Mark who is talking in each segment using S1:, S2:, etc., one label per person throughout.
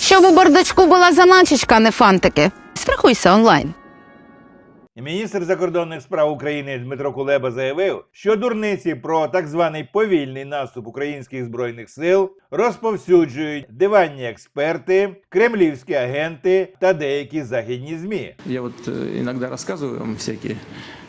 S1: Щоб у бардачку була заначечка, не фантики. Страхуйся онлайн.
S2: Міністр закордонних справ України Дмитро Кулеба заявив, що дурниці про так званий повільний наступ українських збройних сил розповсюджують диванні експерти, кремлівські агенти та деякі західні змі.
S3: Я вот э, иногда рассказываю вам всякие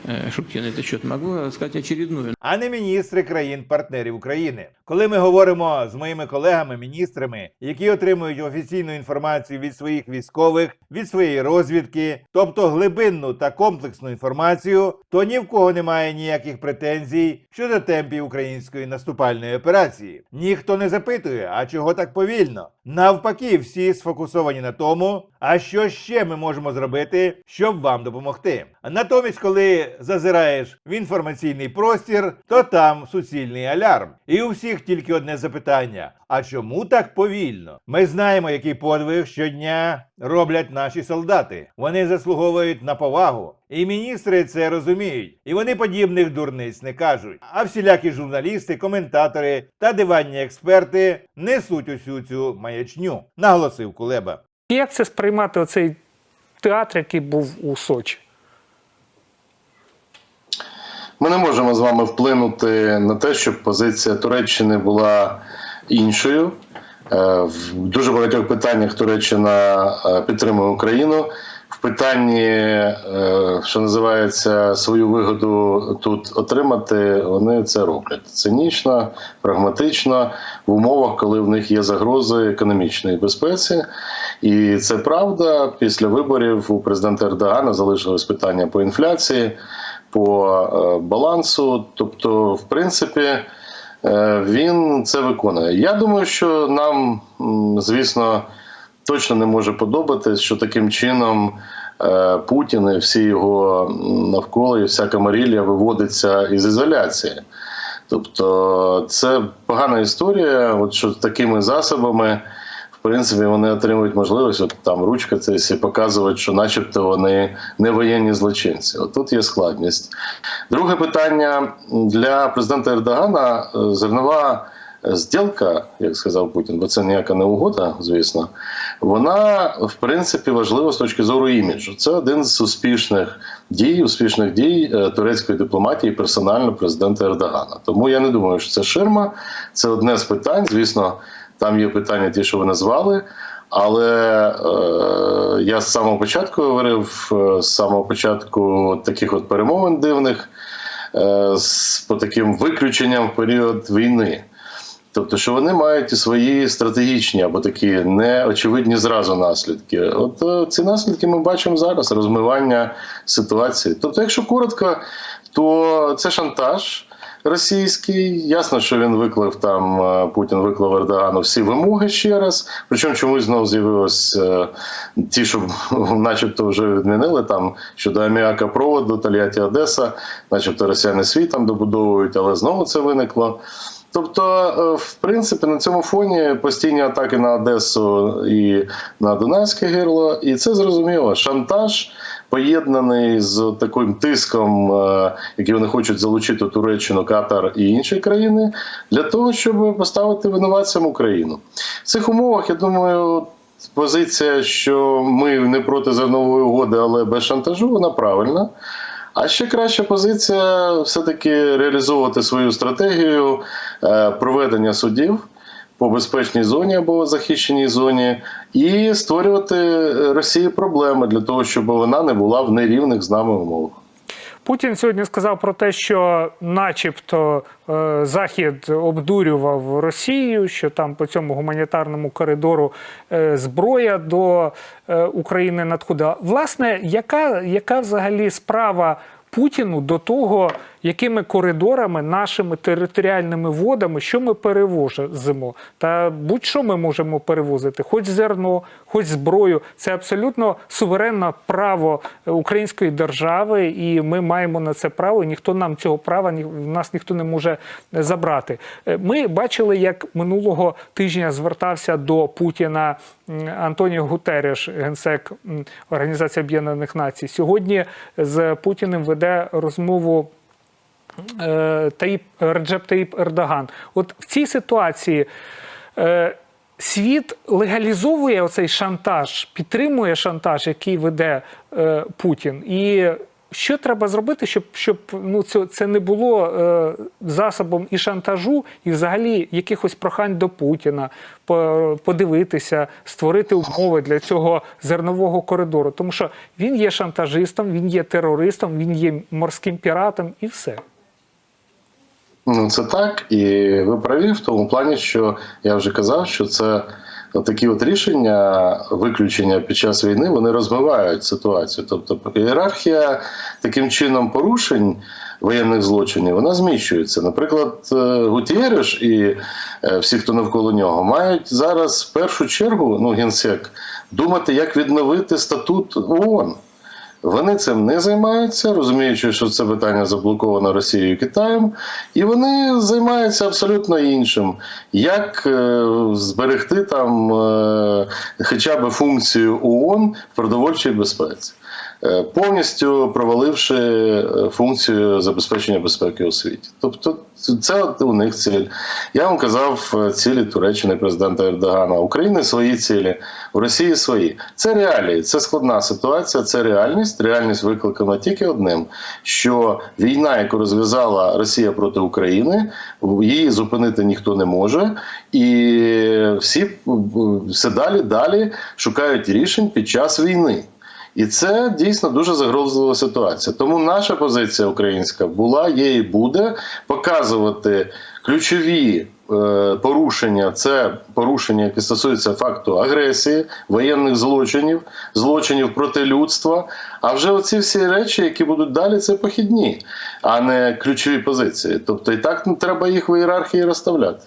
S3: э, шутки на этот счет. Могу рассказать очередную.
S2: а не міністри країн-партнерів України. Коли ми говоримо з моїми колегами-міністрами, які отримують офіційну інформацію від своїх військових, від своєї розвідки, тобто глибинну та комплексну інформацію, то ні в кого немає ніяких претензій щодо темпів української наступальної операції. Ніхто не запитує, а чого так повільно. Навпаки, всі сфокусовані на тому, а що ще ми можемо зробити, щоб вам допомогти. Натомість, коли зазираєш в інформаційний простір, то там суцільний алярм. І у всіх тільки одне запитання: а чому так повільно? Ми знаємо, який подвиг щодня роблять наші солдати. Вони заслуговують на повагу. І міністри це розуміють. І вони подібних дурниць не кажуть. А всілякі журналісти, коментатори та диванні експерти несуть усю цю маячню, наголосив Кулеба.
S4: Як це сприймати оцей театр, який був у Сочі?
S5: Ми не можемо з вами вплинути на те, щоб позиція Туреччини була іншою. Е, В дуже багатьох питаннях Туреччина е, підтримує Україну. В питанні, е, що називається, свою вигоду тут отримати, вони це роблять цинічно, прагматично, в умовах, коли в них є загрози економічної безпеці. І це правда. Після виборів у президента Ердогана залишилось питання по інфляції по балансу. Тобто, в принципі, він це виконує. Я думаю, що нам, звісно, точно не може подобатись, що таким чином. е, Путін і всі його навколо і вся Камарілія виводиться із ізоляції. Тобто це погана історія, от що такими засобами, в принципі, вони отримують можливість, от там ручка це всі показувати, що начебто вони не воєнні злочинці. От тут є складність. Друге питання для президента Ердогана е, зернова зділка, як сказав Путін, бо це ніяка не угода, звісно. Вона в принципі важлива з точки зору іміджу. Це один з успішних дій, успішних дій е, турецької дипломатії персонально президента Ердогана. Тому я не думаю, що це ширма. Це одне з питань. Звісно, там є питання, ті, що ви назвали. Але е, я з самого початку говорив, е, з самого початку от таких от перемовин дивних е, з по таким виключенням в період війни. Тобто, що вони мають і свої стратегічні або такі неочевидні зразу наслідки. От е, ці наслідки ми бачимо зараз розмивання ситуації. Тобто, якщо коротко, то це шантаж російський. Ясно, що він виклав там е, Путін виклав Ердогану всі вимоги ще раз. Причому чомусь знову з'явилось е, ті, що начебто вже відмінили там щодо аміака проводу, Тольятті Одеса, начебто росіяни світ там добудовують, але знову це виникло. Тобто, е, в принципі, на цьому фоні постійні атаки на Одесу і на Донецьке гирло, і це зрозуміло. Шантаж поєднаний з таким тиском, е, який вони хочуть залучити Туреччину, Катар і інші країни, для того, щоб поставити винуватцям Україну. В цих умовах, я думаю. Позиція, що ми не проти зернової угоди, але без шантажу, вона правильна. А ще краща позиція все-таки реалізовувати свою стратегію е, проведення судів по безпечній зоні або захищеній зоні, і створювати е, Росії проблеми для того, щоб вона не була в нерівних з нами умовах.
S4: Путін сьогодні сказав про те, що, начебто, е, Захід обдурював Росію, що там по цьому гуманітарному коридору е, зброя до е, України надходила. Власне, яка, яка взагалі справа Путіну до того, якими коридорами, нашими територіальними водами, що ми перевозимо? Та будь-що ми можемо перевозити, хоч зерно, хоч зброю. Це абсолютно суверенне право української держави, і ми маємо на це право. і Ніхто нам цього права в нас ніхто не може забрати. Е, Ми бачили, як минулого тижня звертався до Путіна Антоніо Гутереш, генсек Організації Об'єднаних Націй. Сьогодні з Путіним веде розмову. Е, Таїп Реджеп Таїп Ердоган. От в цій ситуації е, світ легалізовує оцей шантаж, підтримує шантаж, який веде е, Путін. І що треба зробити, щоб, щоб ну, це, це не було е, засобом і шантажу, і взагалі якихось прохань до Путіна по- подивитися, створити умови для цього зернового коридору. Тому що він є шантажистом, він є терористом, він є морським піратом і все.
S5: Ну, це так, і ви праві в тому плані, що я вже казав, що це такі от рішення, виключення під час війни, вони розмивають ситуацію. Тобто ієрархія таким чином порушень воєнних злочинів вона зміщується. Наприклад, е, Гутєреш і е, всі, хто навколо нього, мають зараз в першу чергу, ну генсек, думати, як відновити статут ООН. Вони цим не займаються, розуміючи, що це питання заблоковано Росією і Китаєм, і вони займаються абсолютно іншим. Як е, зберегти там е, хоча б функцію ООН в продовольчій безпеці, повністю проваливши е, функцію забезпечення безпеки у світі. Тобто, це у них ціль. Я вам казав е, цілі Туреччини президента Ердогана. України свої цілі, у Росії свої. Це реалії, це складна ситуація, це реальність. Реальність викликана тільки одним: що війна, яку розв'язала Росія проти України, її зупинити ніхто не може, і всі все далі далі шукають рішень під час війни. І це дійсно дуже загрозлива ситуація. Тому наша позиція українська була, є і буде показувати ключові е, порушення. Це порушення, які стосуються факту агресії, воєнних злочинів, злочинів проти людства. А вже оці всі речі, які будуть далі, це похідні, а не ключові позиції. Тобто, і так треба їх в ієрархії розставляти.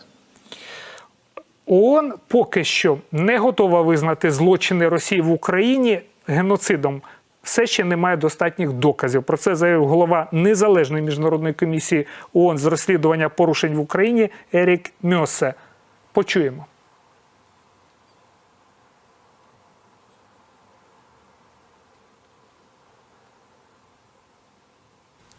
S4: ООН поки що не готова визнати злочини Росії в Україні геноцидом. Все ще немає достатніх доказів. Про це заявив голова незалежної міжнародної комісії ООН з розслідування порушень в Україні Ерік Мьосе. Почуємо.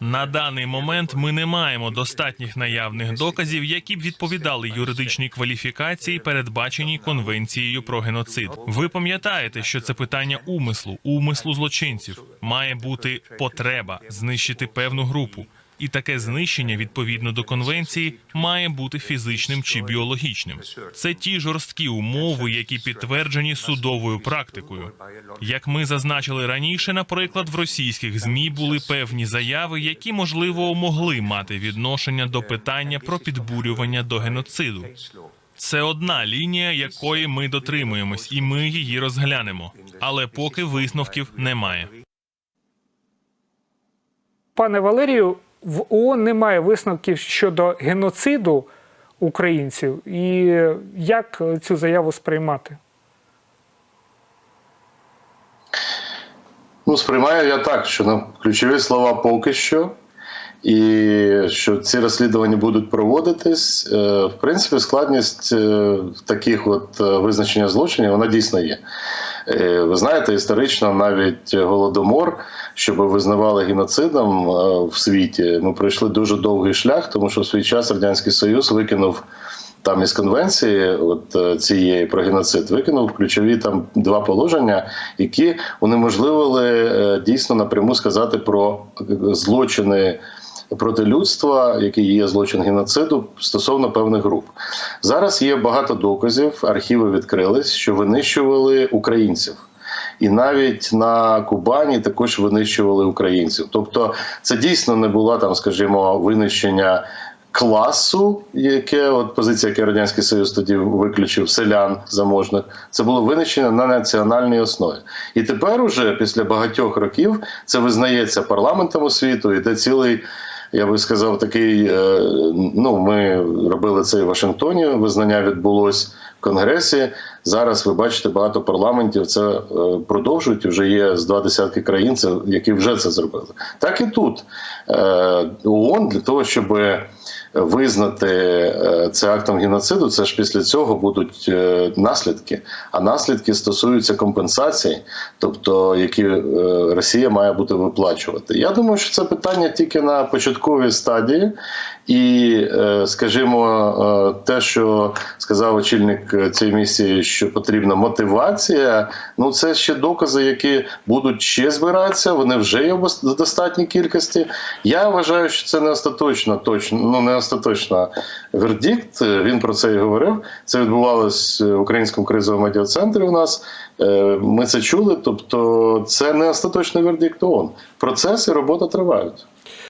S6: На даний момент ми не маємо достатніх наявних доказів, які б відповідали юридичній кваліфікації, передбаченій конвенцією про геноцид. Ви пам'ятаєте, що це питання умислу, умислу злочинців має бути потреба знищити певну групу. І таке знищення відповідно до конвенції має бути фізичним чи біологічним. Це ті жорсткі умови, які підтверджені судовою практикою. Як ми зазначили раніше, наприклад, в російських змі були певні заяви, які можливо могли мати відношення до питання про підбурювання до геноциду. Це одна лінія, якої ми дотримуємось, і ми її розглянемо. Але поки висновків немає.
S4: Пане Валерію, в ООН немає висновків щодо геноциду українців. І як цю заяву сприймати?
S5: Ну, сприймаю я так, що на ключові слова поки що, і що ці розслідування будуть проводитись. Е, В принципі, складність е, таких от е, визначення злочинів вона дійсно є. Е, Ви знаєте, історично навіть голодомор, щоб визнавали геноцидом е, в світі, ми пройшли дуже довгий шлях, тому що в свій час радянський союз викинув там із конвенції, от е, цієї про геноцид, викинув ключові там два положення, які унеможливили дійсно напряму сказати про злочини. Проти людства, який є злочин геноциду стосовно певних груп, зараз є багато доказів. Архіви відкрились, що винищували українців, і навіть на Кубані також винищували українців. Тобто, це дійсно не була там, скажімо, винищення класу, яке от позиція, яку радянський союз тоді виключив селян заможних, це було винищення на національній основі. І тепер, уже після багатьох років, це визнається парламентом світу, іде цілий. Я би сказав, такий. е, Ну, ми робили це в Вашингтоні. Визнання відбулось в Конгресі. Зараз ви бачите багато парламентів це е, продовжують. Вже є з два десятки країн, це які вже це зробили. Так і тут Е, ООН для того, щоб визнати е, це актом геноциду, це ж після цього будуть наслідки. А наслідки стосуються компенсацій, тобто які Росія має бути виплачувати. Я думаю, що це питання тільки на початковій стадії, і, скажімо, те, що сказав очільник цієї місії, що потрібна мотивація, ну це ще докази, які будуть ще збиратися. Вони вже є в достатній кількості. Я вважаю, що це не остаточно, точно ну не остаточно вердикт. Він про це і говорив. Це відбувалось в українському кризовому медіа-центрі. У нас Е, ми це чули. Тобто, це не остаточний вердикт ООН. Процес і робота тривають.